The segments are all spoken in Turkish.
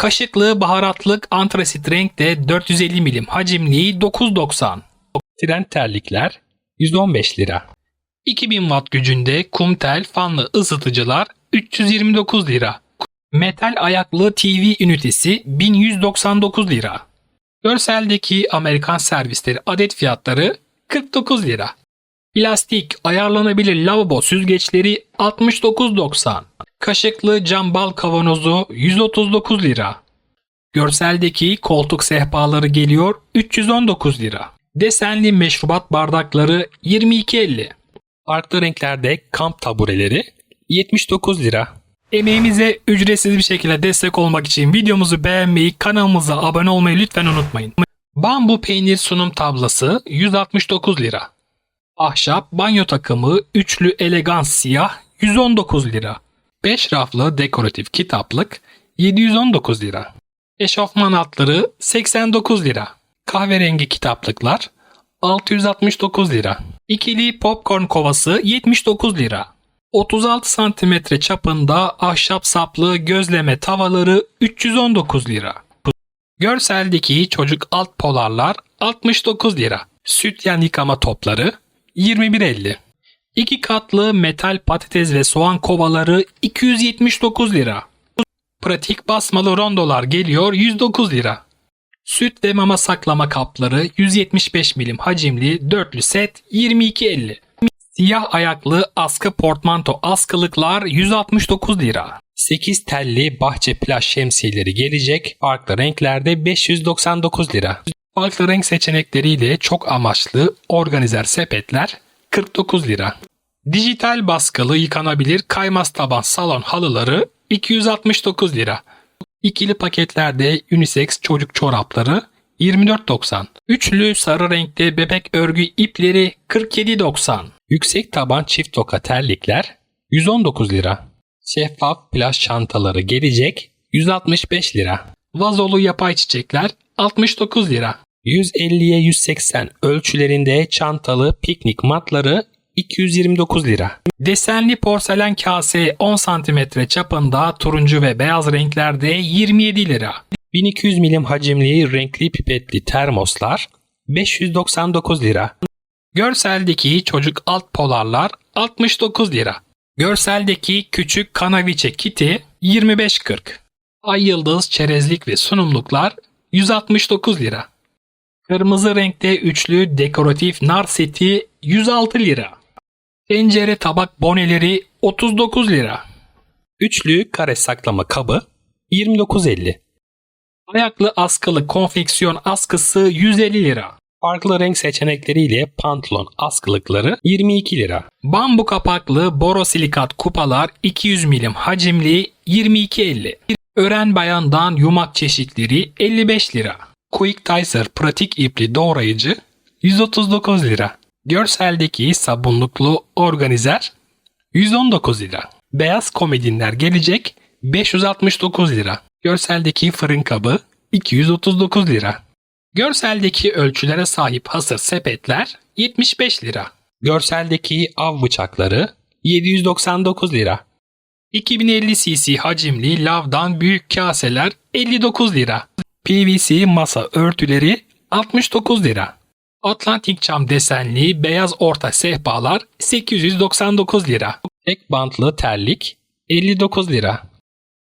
Kaşıklı baharatlık antrasit renkte 450 milim hacimli 9.90. Tren terlikler 115 lira. 2000 watt gücünde kumtel fanlı ısıtıcılar 329 lira. Metal ayaklı TV ünitesi 1199 lira. Görseldeki Amerikan servisleri adet fiyatları 49 lira. Plastik ayarlanabilir lavabo süzgeçleri 69.90. Kaşıklı cam bal kavanozu 139 lira. Görseldeki koltuk sehpaları geliyor 319 lira. Desenli meşrubat bardakları 22.50. Farklı renklerde kamp tabureleri 79 lira. Emeğimize ücretsiz bir şekilde destek olmak için videomuzu beğenmeyi, kanalımıza abone olmayı lütfen unutmayın. Bambu peynir sunum tablası 169 lira. Ahşap banyo takımı üçlü elegans siyah 119 lira. 5 raflı dekoratif kitaplık 719 lira. Eşofman altları 89 lira. Kahverengi kitaplıklar 669 lira. İkili popcorn kovası 79 lira. 36 santimetre çapında ahşap saplı gözleme tavaları 319 lira. Görseldeki çocuk alt polarlar 69 lira. Sütyen yıkama topları 21.50. İki katlı metal patates ve soğan kovaları 279 lira. Pratik basmalı rondolar geliyor 109 lira. Süt ve mama saklama kapları 175 milim hacimli dörtlü set 22.50. Siyah ayaklı askı portmanto askılıklar 169 lira. 8 telli bahçe plaj şemsiyeleri gelecek. Farklı renklerde 599 lira. Farklı renk seçenekleriyle çok amaçlı organizer sepetler 49 lira. Dijital baskılı yıkanabilir kaymaz taban salon halıları 269 lira. İkili paketlerde unisex çocuk çorapları 24.90. Üçlü sarı renkte bebek örgü ipleri 47.90. Yüksek taban çift toka terlikler 119 lira. Şeffaf plaj çantaları gelecek 165 lira. Vazolu yapay çiçekler 69 lira. 150'ye 180 ölçülerinde çantalı piknik matları 229 lira. Desenli porselen kase 10 cm çapında turuncu ve beyaz renklerde 27 lira. 1200 milim hacimli renkli pipetli termoslar 599 lira. Görseldeki çocuk alt polarlar 69 lira. Görseldeki küçük kanaviçe kiti 25.40. Ay yıldız çerezlik ve sunumluklar 169 lira. Kırmızı renkte üçlü dekoratif nar seti 106 lira. Tencere tabak boneleri 39 lira. Üçlü kare saklama kabı 29.50. Ayaklı askılı konfeksiyon askısı 150 lira. Farklı renk seçenekleriyle pantolon askılıkları 22 lira. Bambu kapaklı borosilikat kupalar 200 milim hacimli 22.50. Ören bayandan yumak çeşitleri 55 lira. Quick Dicer pratik ipli doğrayıcı 139 lira. Görseldeki sabunluklu organizer 119 lira. Beyaz komedinler gelecek 569 lira. Görseldeki fırın kabı 239 lira. Görseldeki ölçülere sahip hasır sepetler 75 lira. Görseldeki av bıçakları 799 lira. 2050 cc hacimli lavdan büyük kaseler 59 lira. PVC masa örtüleri 69 lira. Atlantik cam desenli beyaz orta sehpalar 899 lira. Tek bantlı terlik 59 lira.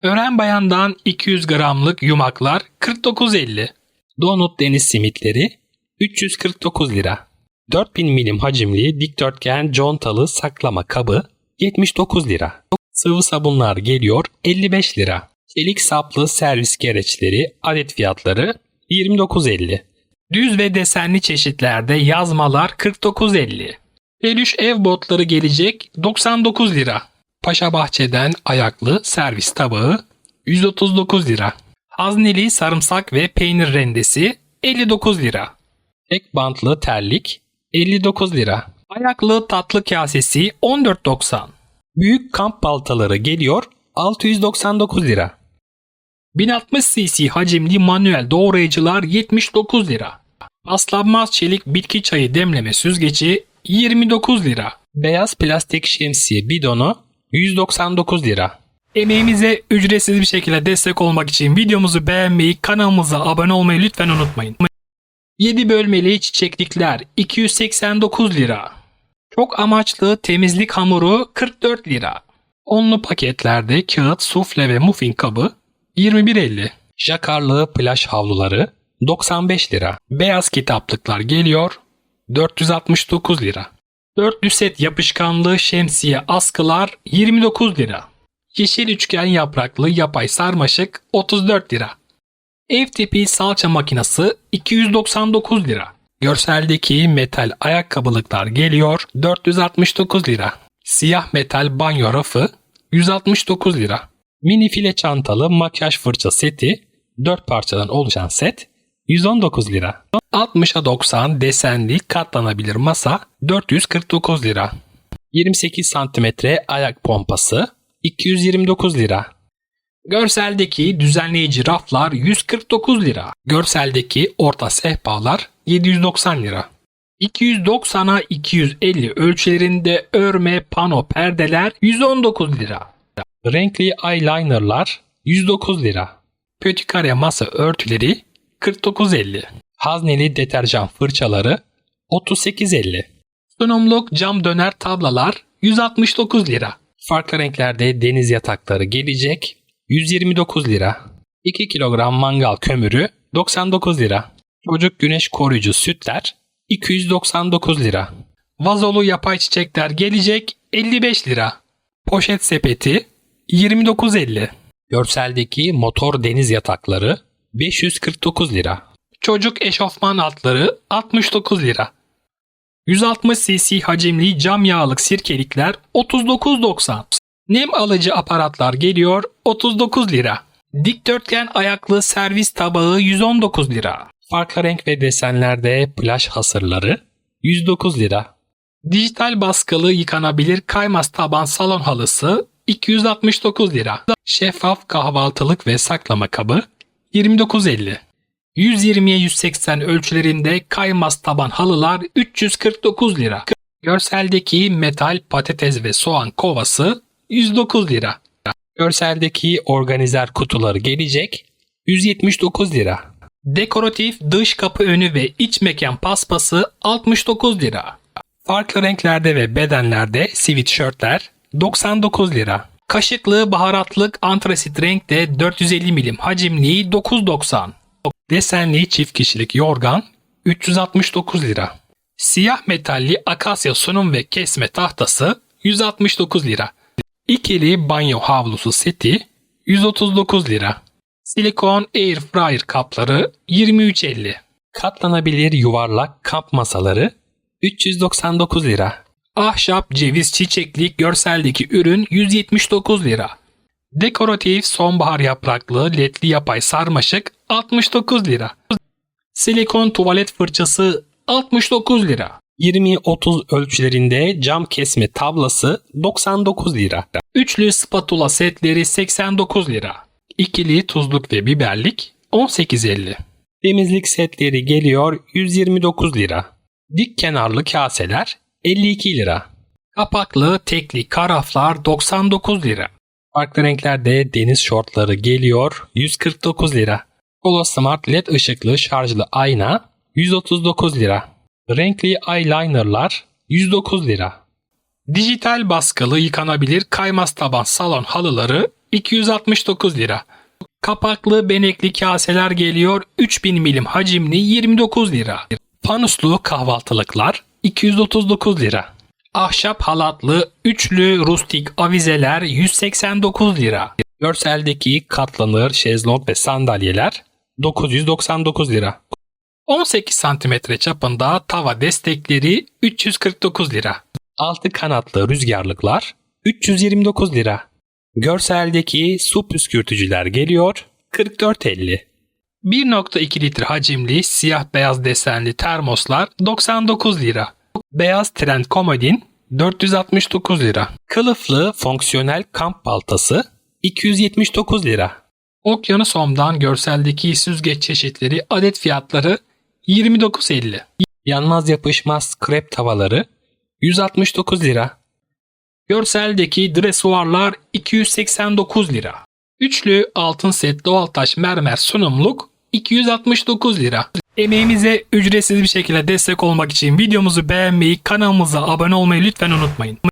Ören bayandan 200 gramlık yumaklar 49.50. Donut deniz simitleri 349 lira. 4000 milim hacimli dikdörtgen contalı saklama kabı 79 lira. Sıvı sabunlar geliyor 55 lira. Çelik saplı servis gereçleri adet fiyatları 29.50. Düz ve desenli çeşitlerde yazmalar 49.50. Peluş ev botları gelecek 99 lira. Paşa Bahçe'den ayaklı servis tabağı 139 lira. Hazneli sarımsak ve peynir rendesi 59 lira. Tek bantlı terlik 59 lira. Ayaklı tatlı kasesi 14.90. Büyük kamp baltaları geliyor 699 lira. 1060 cc hacimli manuel doğrayıcılar 79 lira. Paslanmaz çelik bitki çayı demleme süzgeci 29 lira. Beyaz plastik şemsiye bidonu 199 lira. Emeğimize ücretsiz bir şekilde destek olmak için videomuzu beğenmeyi, kanalımıza abone olmayı lütfen unutmayın. 7 bölmeli çiçeklikler 289 lira. Çok amaçlı temizlik hamuru 44 lira. Onlu paketlerde kağıt, sufle ve muffin kabı 21.50. Jakarlı plaj havluları 95 lira. Beyaz kitaplıklar geliyor 469 lira. Dörtlü set yapışkanlı şemsiye askılar 29 lira. Yeşil üçgen yapraklı yapay sarmaşık 34 lira. Ev tipi salça makinesi 299 lira. Görseldeki metal ayakkabılıklar geliyor 469 lira. Siyah metal banyo rafı 169 lira. Mini file çantalı makyaj fırça seti 4 parçadan oluşan set 119 lira. 60'a 90 desenli katlanabilir masa 449 lira. 28 santimetre ayak pompası 229 lira. Görseldeki düzenleyici raflar 149 lira. Görseldeki orta sehpalar 790 lira. 290'a 250 ölçülerinde örme pano perdeler 119 lira. Renkli eyelinerlar 109 lira. Pötikare masa örtüleri 49.50. Hazneli deterjan fırçaları 38.50. Sunumluk cam döner tablalar 169 lira. Farklı renklerde deniz yatakları gelecek 129 lira. 2 kilogram mangal kömürü 99 lira. Çocuk güneş koruyucu sütler 299 lira. Vazolu yapay çiçekler gelecek 55 lira. Poşet sepeti 29.50. Görseldeki motor deniz yatakları 549 lira. Çocuk eşofman altları 69 lira. 160 cc hacimli cam yağlık sirkelikler 39.90. Nem alıcı aparatlar geliyor 39 lira. Dikdörtgen ayaklı servis tabağı 119 lira. Farklı renk ve desenlerde plaj hasırları 109 lira. Dijital baskılı yıkanabilir kaymaz taban salon halısı 269 lira. Şeffaf kahvaltılık ve saklama kabı 29.50. 120'ye 180 ölçülerinde kaymaz taban halılar 349 lira. Görseldeki metal patates ve soğan kovası 109 lira. Görseldeki organizer kutuları gelecek 179 lira. Dekoratif dış kapı önü ve iç mekan paspası 69 lira. Farklı renklerde ve bedenlerde sweatshirtler 99 lira. Kaşıklı baharatlık antrasit renkte 450 milim hacimli 9.90. Desenli çift kişilik yorgan 369 lira. Siyah metalli akasya sunum ve kesme tahtası 169 lira. İkili banyo havlusu seti 139 lira. Silikon air fryer kapları 23.50. Katlanabilir yuvarlak kamp masaları 399 lira. Ahşap ceviz çiçeklik görseldeki ürün 179 lira. Dekoratif sonbahar yapraklı ledli yapay sarmaşık 69 lira. Silikon tuvalet fırçası 69 lira. 20-30 ölçülerinde cam kesme tablası 99 lira. Üçlü spatula setleri 89 lira. İkili tuzluk ve biberlik 18.50. Temizlik setleri geliyor 129 lira. Dik kenarlı kaseler 52 lira. Kapaklı tekli karaflar 99 lira. Farklı renklerde deniz şortları geliyor 149 lira. Polo Smart LED ışıklı şarjlı ayna 139 lira. Renkli eyelinerlar 109 lira. Dijital baskılı yıkanabilir kaymaz taban salon halıları 269 lira. Kapaklı benekli kaseler geliyor 3000 milim hacimli 29 lira. Fanuslu kahvaltılıklar 239 lira. Ahşap halatlı üçlü rustik avizeler 189 lira. Görseldeki katlanır şezlong ve sandalyeler 999 lira. 18 cm çapında tava destekleri 349 lira. Altı kanatlı rüzgarlıklar 329 lira. Görseldeki su püskürtücüler geliyor 44.50. 1.2 litre hacimli siyah beyaz desenli termoslar 99 lira. Beyaz trend komodin 469 lira. Kılıflı fonksiyonel kamp baltası 279 lira. Okyanus Home'dan görseldeki süzgeç çeşitleri adet fiyatları 29.50. Yanmaz yapışmaz krep tavaları 169 lira. Görseldeki dresuarlar 289 lira. Üçlü altın set doğal taş mermer sunumluk 269 lira. Emeğimize ücretsiz bir şekilde destek olmak için videomuzu beğenmeyi, kanalımıza abone olmayı lütfen unutmayın.